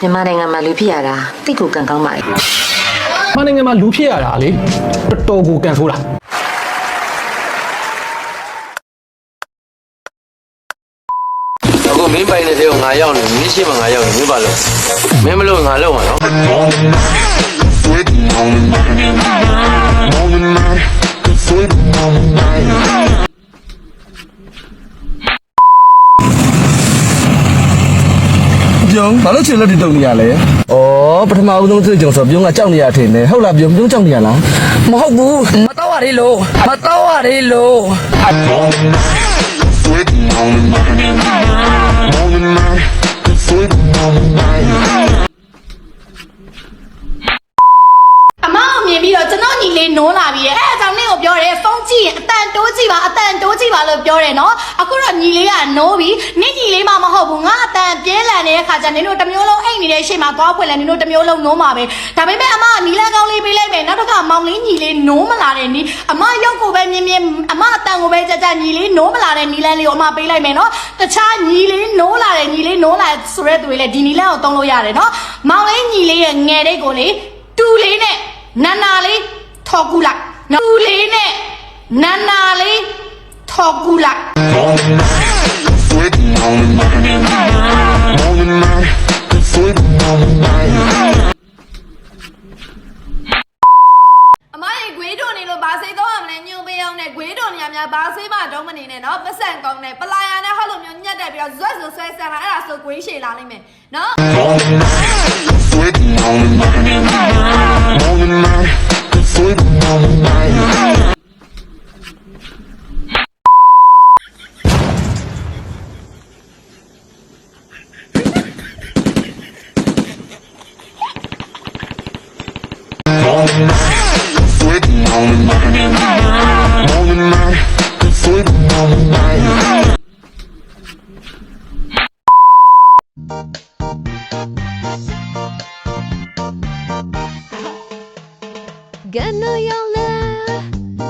မြန်မာနိုင်ငံမှာလူဖြစ်ရတာတိတ်ကိုကံကောင်းပါလေမနိုင်ငံမှာလူဖြစ်ရတာလေတော်တော်ကိုကန်ဆိုးတာအခုမင်းပိုင်တဲ့တဲ့ကိုငါရောက်နေမင်းရှိမှငါရောက်နေမင်းပါလို့မင်းမလို့ငါလောက်မှာနော် ပြုံးဘာလို့ချင်လက်တီတုံနေရလဲ။ဩပထမဦးဆုံးတွေ့ကြုံဆိုပြုံးကကြောက်နေရထင်တယ်။ဟုတ်လားပြုံးပြုံးကြောက်နေရလားမဟုတ်ဘူးမတော့ရလေလို့မတော့ရလေလို့အမအောင်မြင်ပြီးတော့ကျွန်တော်ညီလေးနိုးလာပြီရဲ့အဲအကြောင်းလေးကိုပြောတယ်ဖုန်းကြည့်ရင်အတန်တိုးကြည့်ပါအတန်တိုးကြည့်ပါလို့ပြောတယ်နော်အခု တော့ညီလေးကနိုးပြီနင့်ညီလေးမှမဟုတ်ဘူးငါအတန်ပြဲလန်နေတဲ့ခါကျနင်တို့တစ်မျိုးလုံးအိတ်နေတဲ့ရှေ့မှာသွားဖွင့်လဲနင်တို့တစ်မျိုးလုံးနိုးမှာပဲဒါပေမဲ့အမကညီလက်ကောင်းလေးပေးလိုက်မယ်နောက်တစ်ခါမောင်လေးညီလေးနိုးမလာတဲ့နီးအမရုပ်ကိုပဲမြင်မြင်အမအတန်ကိုပဲကြကြညီလေးနိုးမလာတဲ့နီးလန်းလေးကိုအမပေးလိုက်မယ်နော်တခြားညီလေးနိုးလာတဲ့ညီလေးနိုးလာဆိုတဲ့သူတွေလည်းဒီနီးလန်းကိုတုံးလို့ရတယ်နော်မောင်လေးညီလေးရဲ့ငယ်တဲ့ကိုလေတူလေးနဲ့နန္နာလေးထော်ကူလိုက်နော်သူလေးနဲ့နန္နာလေးထော်ကူလိုက် အမရေဂွေးတို့နေလို့ဘာစိတ်တော့ရမလဲညုံပေးအောင်နဲ့ဂွေးတို့နေရများဘာစိတ်မှတော့မနေနဲ့နော်ပတ်စံကောင်းနဲ့ပလာယာနဲ့ဟောက်လိုမျိုးညက်တက်ပြီးတော့ဇွတ်ဇွတ်ဆွဲဆန်လာအဲ့ဒါဆိုဂွေးရှည်လာလိမ့်မယ်နော် Ganoyola,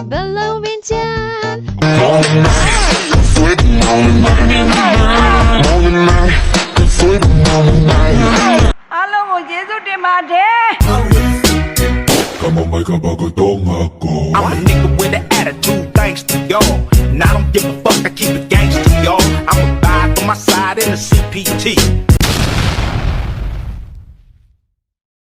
below in town. Alam mo, Jesus, di mate. Tama may kabagatong ako I'm a nigga with an attitude thanks to y'all. And I don't give a fuck, I keep it gangster y'all. I'm a vibe on my side in the CPT